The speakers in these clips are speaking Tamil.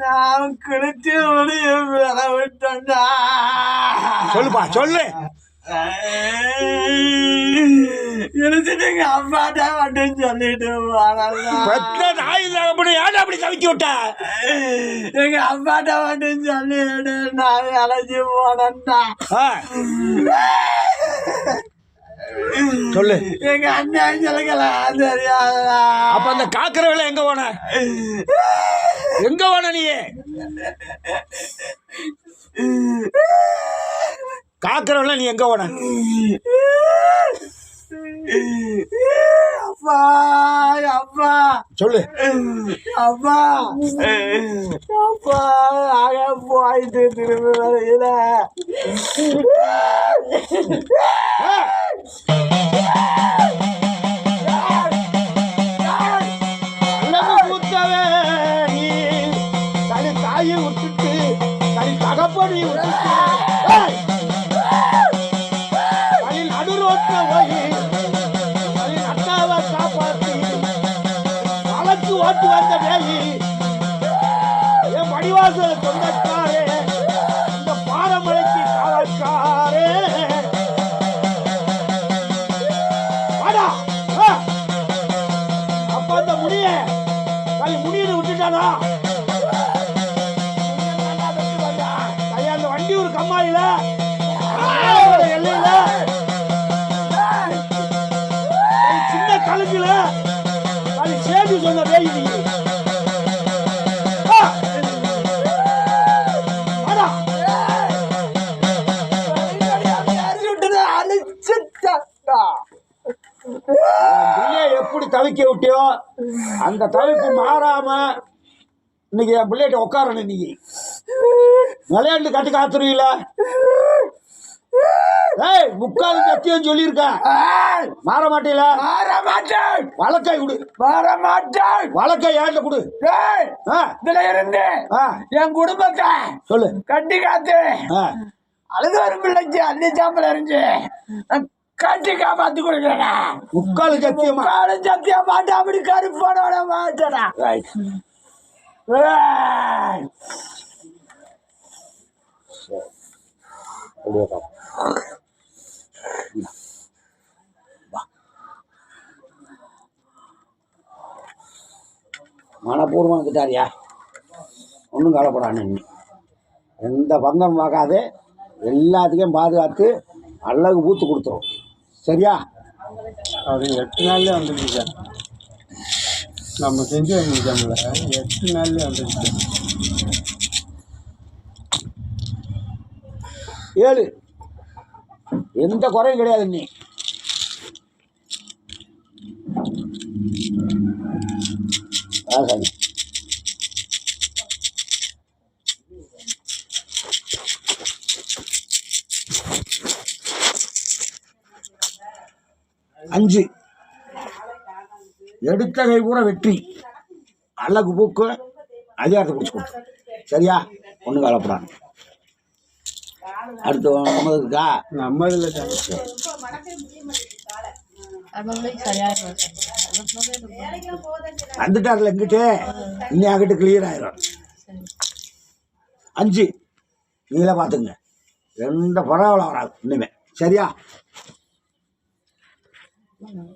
நான் குளிச்சு முடிய வேலை விட்டேன்டா. சொல்லுப்பா சொல்லு. குளிச்சுட்டு எங்க அப்பாட்ட மட்டும் சொல்லிட்டு. பெத்த நாய் அப்படி ஏன் அப்படி தவிக்க விட்ட? எங்க அப்பாட்ட மட்டும் சொல்லிட்டு நான் அழைச்சி போனேன்டா. சொல்லு. எங்க அண்ணன் தெரியாதா அப்ப அந்த காக்கிற வேலை எங்க போன? எங்க போன நீ? காக்கிற வேலை நீ எங்க போன? அப்பா அப்பா. சொல்லு. அப்பா. அப்பா ஆக போயிட்டு திரும்பி வரையில. தவிக்க விட்டியோ அந்த தவிப்பு மாறாம இன்னைக்கு என் பிள்ளைகிட்ட உட்காரணும் இன்னைக்கு. விளையாண்டு கட்டி காத்துருவீல? ஏய் முக்கால் சத்தியம் சொல்லியிருக்கேன். மாற மாட்டீல மாற மாட்டேன் வழக்கை கொடு மாற மாட்டேன் வழக்கை ஏன்ட்ட கொடு. இதுல இருந்து என் குடும்பத்தை சொல்லு. கட்டி காத்து அழுது வரும் பிள்ளைக்கு அள்ளி சாம்பல் அறிஞ்சு கட்டி காப்பாத்து கொடுக்குறேன். முக்கால் சத்தியமா? கால சத்திய மாட்டேன் அப்படி கருப்பானோட மாட்டேடா. மனப்பூர்வம் வந்துட்டாரியா ஒன்றும் கவலைப்படாது நீ எந்த பங்கம் பார்க்காது எல்லாத்துக்கும் பாதுகாத்து அழகு பூத்து கொடுத்துரும். சரியா? அது எட்டு நாள்லயே வந்துருச்சு சார். நம்ம செஞ்சு வைக்கல எட்டு நாள்லயே வந்துருச்சு ஏழு. எந்த குறையும் கிடையாது நீ. ஆ அஞ்சு. எடுத்த கை பூரா வெற்றி. அழகு பூக்கு அதிகாரத்தை பிடிச்சி கொடுத்து சரியா? ஒன்றும் கவலைப்படாது அடுத்து ஒன்பது இருக்கா? நம்ம இதில் வந்துட்டார்ல எங்கிட்ட இன்னும் அங்கிட்ட கிளியர் ஆயிரும். அஞ்சு. நீங்களே பார்த்துங்க எந்த பரவாயில்ல வராது இனிமே. சரியா? Hello.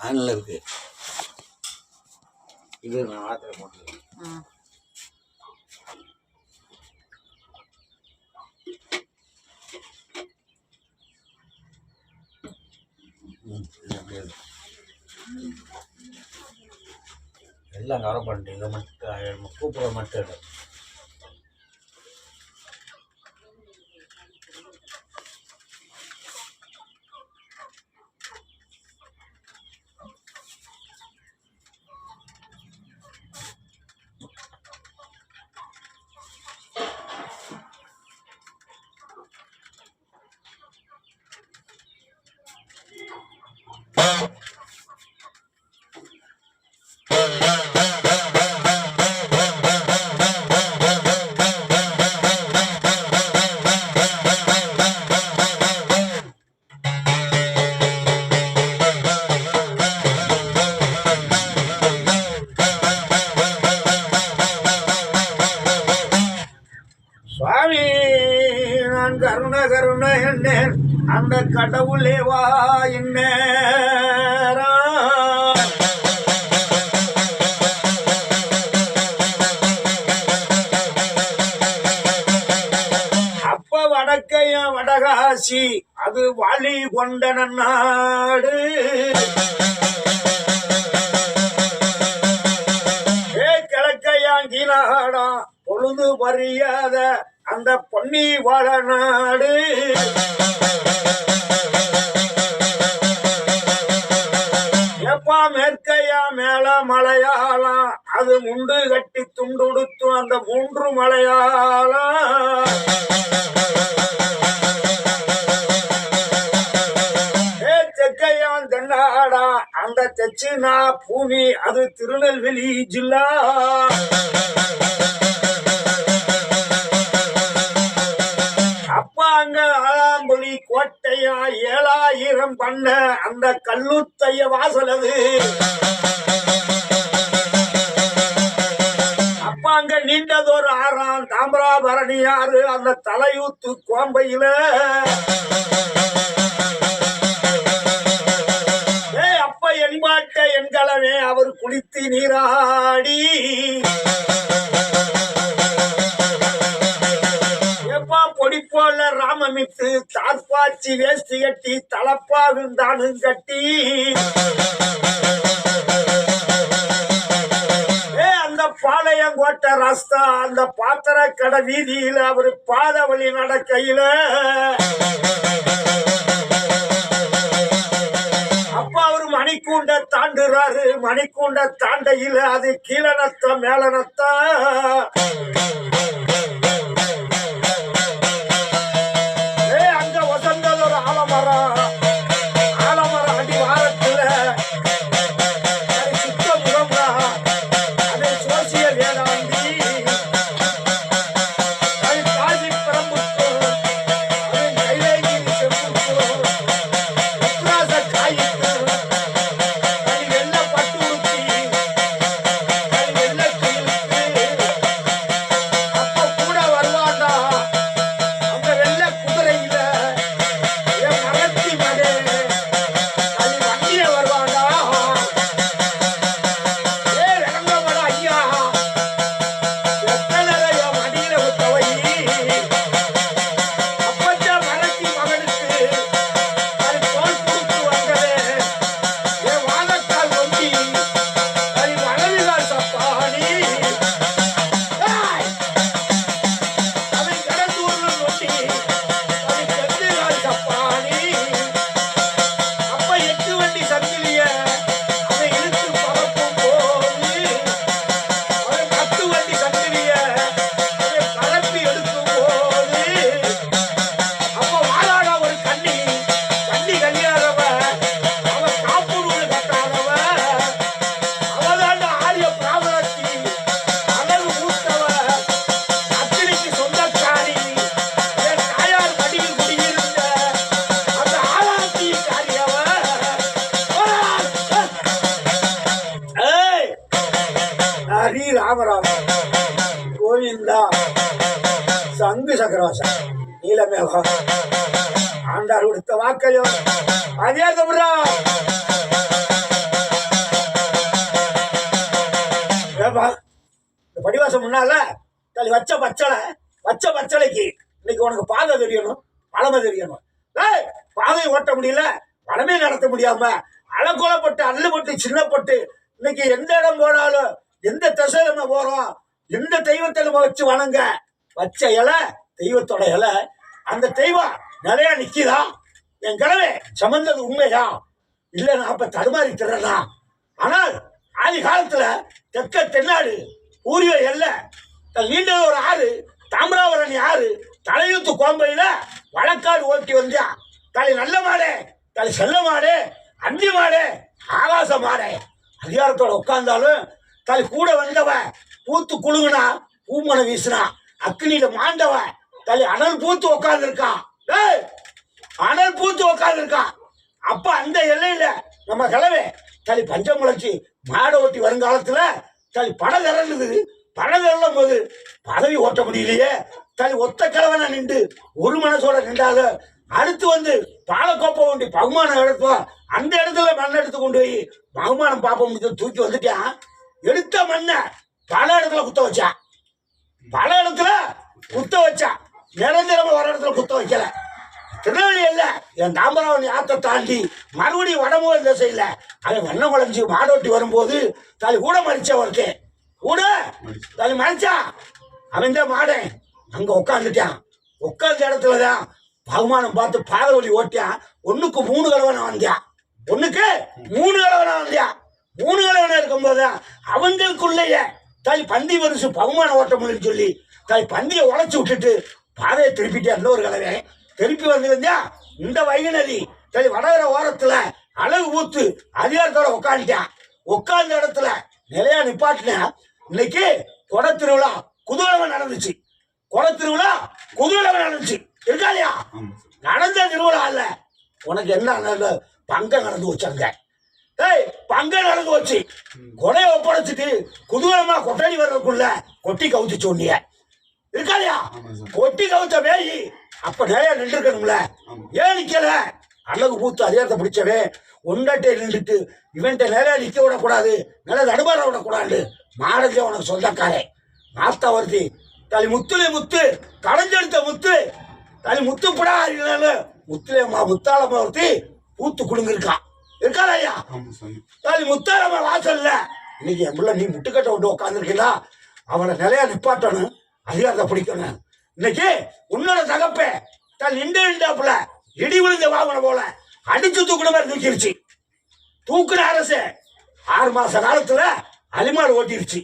ஆனில் இருக்கு. இது நான் மாத்திரை போட்டு ம் ம், இது அப்படியே இருக்கு. எல்லாம் கவலை பண்ணிட்டு இதை மட்டும் கூப்பிட மட்டும் நேர் அந்த கடவுளே வா இந்நேரம் அப்ப வடக்கைய வடகாசி அது வழி கொண்ட நாடு கிழக்கையாங்கினாடா பொழுது வறியாத அந்த பொன்னி வாழ நாடு எப்பா மேற்கையா மேல மலையாளம் அது முண்டு கட்டி துண்டுடுத்தும் அந்த மூன்று மலையாளம் தெற்கையான் தென்னாடா அந்த தெச்சினா பூமி அது திருநெல்வேலி ஜில்லா. கோட்டையா ஏழாயிரம் பண்ண அந்த கல்லுத்தைய வாசலது. அப்பா அங்க நீண்டதொரு ஆறாம் தாமிராபரணி ஆறு அந்த தலையூத்து கோம்பையில. ஏய் அப்ப என்பாட்ட எண்களவே அவர் குளித்து நீராடி. பொடி போல ராமமிட்டு தார்பாச்சி வேஷ்டி கட்டி தலப்பாகும் தானும் கட்டி. அந்த பாளையம் கோட்டை ரஸ்தா அந்த பாத்திர கடை வீதியில அவர் பாத வழி நடக்கையில. அப்ப அவர் மணிக்கூண்ட தாண்டுறாரு மணிக்கூண்ட தாண்டையில அது கீழ நத்தம் மேல நத்தம் நம்பி சக்கரவாசம் நீலமேகம் ஆண்டார் கொடுத்த வாக்கையும் அதே தவிரா இந்த படிவாசம் முன்னால தள்ளி வச்ச பச்சளை வச்ச பச்சளைக்கு இன்னைக்கு உனக்கு பாதை தெரியணும் பழமை தெரியணும். பாதை ஓட்ட முடியல பழமே நடத்த முடியாம அலக்கொலப்பட்டு அல்லுபட்டு சின்னப்பட்டு இன்னைக்கு எந்த இடம் போனாலும் எந்த திசை நம்ம போறோம் எந்த தெய்வத்தை நம்ம வச்சு வணங்க பச்சை இலை தெய்வத்தோட இலை. அந்த தெய்வம் நிறையா நிக்குதா? என் கிழமை சமந்தது உண்மையா? இல்லை நான் அப்ப தடுமாறி திறனா ஆனால் ஆதி காலத்துல தெற்க தென்னாடு ஊரிய எல்ல நீண்ட ஒரு ஆறு தாமிராவரணி ஆறு தலையூத்து கோம்பையில வழக்காடு ஓட்டி வந்தியா. தலை நல்ல மாடே தலை செல்ல மாடே அந்தி மாடே ஆகாச மாடே. அதிகாரத்தோட உட்கார்ந்தாலும் தலை கூட வந்தவ பூத்து குழுகுனா பூமனை வீசினா. அக்னியில மாண்டவ தலை அனல் பூத்து உட்கார்ந்துருக்கான் டேய் அனல் பூத்து உட்கார்ந்துருக்கான் அப்ப அந்த எல்லையில நம்ம கிளவே தலை பஞ்சமுழச்சி முளைச்சி மாடை ஓட்டி வருங்காலத்துல தலை படம் திறந்தது படம் திறலும் போது பதவி ஓட்ட முடியலையே. தலை ஒத்த கிழவனை நின்று ஒரு மனசோட நின்றாலும் அடுத்து வந்து பாலக்கோப்பை ஒண்டி பகுமானம் எடுப்போம். அந்த இடத்துல மண் எடுத்து கொண்டு போய் பகுமானம் பார்ப்போம் தூக்கி வந்துட்டான். எடுத்த மண்ணை பல இடத்துல குத்த வச்சான். பல இடத்துல குத்த வச்சா. நிரந்தரமா ஒரு இடத்துல குத்த வைக்கல. திருநெல்வேலி இல்ல. என் தாம்பராவணி ஆத்தை தாண்டி மறுபடியும் வடமூல திசையில் அவன் வண்ணம் குழஞ்சி மாடோட்டி வரும்போது தலை கூட மறிச்சவருக்கு கூட தலை மறிச்சா அவன் தான் மாடேன் அங்க உட்காந்துட்டான் உட்கார்ந்த இடத்துல தான் பகுமானம் பார்த்து பாதை வழி ஓட்டியான். ஒண்ணுக்கு மூணு கலவனை வந்தியான் ஒண்ணுக்கு மூணு கலவனை வந்தியான் மூணு கலவனை இருக்கும்போது அவங்களுக்குள்ளேயே தாய் பந்தி வருஷு பகுமானம் ஓட்ட முடியும்னு சொல்லி தாய் பந்தியை உழைச்சி விட்டுட்டு பாதையை திருப்பிட்டு இன்னொரு கலவை. திருப்பி வந்து வந்தியா இந்த வைகை நதி தாய் வடகர ஓரத்துல அழகு ஊத்து அதிகாரத்தோட உட்காந்துட்டான் உட்கார்ந்த இடத்துல நிலையா நிப்பாட்டின இன்னைக்கு கொட திருவிழா குதூகலமா நடந்துச்சு. கொட திருவிழா குதூகலமா நடந்துச்சு. இருக்கா இல்லையா? நடந்த திருவிழா இல்ல உனக்கு என்ன? பங்கம் நடந்து வச்சாங்க ஏய் பங்கம் நடந்து வச்சு கொடையை ஒப்படைச்சிட்டு குதூகலமா கொட்டாடி வர்றதுக்குள்ள கொட்டி கவுச்சு சொன்னிய இருக்கா இல்லையா கொட்டி கவுச்ச பேயி அப்ப நிறைய நின்றுக்கணும்ல ஏன் நிக்கல? அழகு பூத்து அதிகாரத்தை பிடிச்சவே ஒன்றட்டே நின்றுட்டு இவன்ட்ட நிறைய நிக்க விடக்கூடாது நில தடுமாற விடக்கூடாது மாடஞ்ச உனக்கு சொந்தக்காரே நாத்தா வருதி. தலி முத்துல முத்து களைஞ்செடுத்த முத்து. தலி முத்து படா முத்துலேம்மா முத்தாளம்மா ஒருத்தி பூத்து குடுங்கிருக்கான் இருக்காளா ஐயா முத்தாளம்மா வாசல்ல. இன்னைக்கு என் பிள்ளை நீ முட்டுக்கட்டை விட்டு உட்காந்துருக்கீங்களா அவனை நிலையா நிப்பாட்டணும். அதிகாரத்தை பிடிக்கணும். இன்னைக்கு உன்னோட தகப்பே. தன் நின்று நின்றாப்புல. இடி விழுந்த வாகனம் போல அடிச்சு தூக்குன மாதிரி தூக்கிருச்சு. தூக்குன அரசு ஆறு மாச காலத்துல அலிமாடு ஓட்டிருச்சு.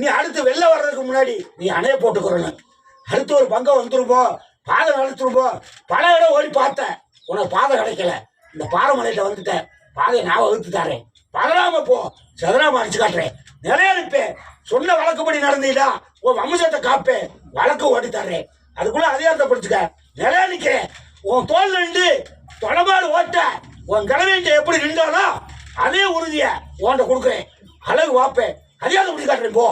நீ அடுத்து வெளில வர்றதுக்கு முன்னாடி நீ அணைய போட்டுக்கிறணும் அடுத்து ஒரு பங்கம் வந்துருமோ? பாதை நடத்துருமோ பல இடம் ஓடி பார்த்தேன் உனக்கு பாதை கிடைக்கல. இந்த பாறைமலையிட்ட வந்துட்டேன். பாதையை நான் வகுத்து தரேன் பதறாம போ. சதுராம அடிச்சு காட்டுறேன். நிறைய இருப்பேன் சொன்ன வழக்குப்படி நடந்தீடா உன் வம்சத்தை காப்பேன். வழக்கு ஓட்டி தர்றேன். அதுக்குள்ள அதிகாரத்தை பிடிச்சுக்க. நிறைய நிற்கிறேன் உன் தோல் நின்று தொலைபாடு ஓட்ட உன் கிழமையிட்ட எப்படி நின்றாலோ அதே உறுதியை உன்கிட்ட கொடுக்குறேன். அழகு வாப்பேன். அதிகாரத்தை பிடிச்சு காட்டுறேன் போ.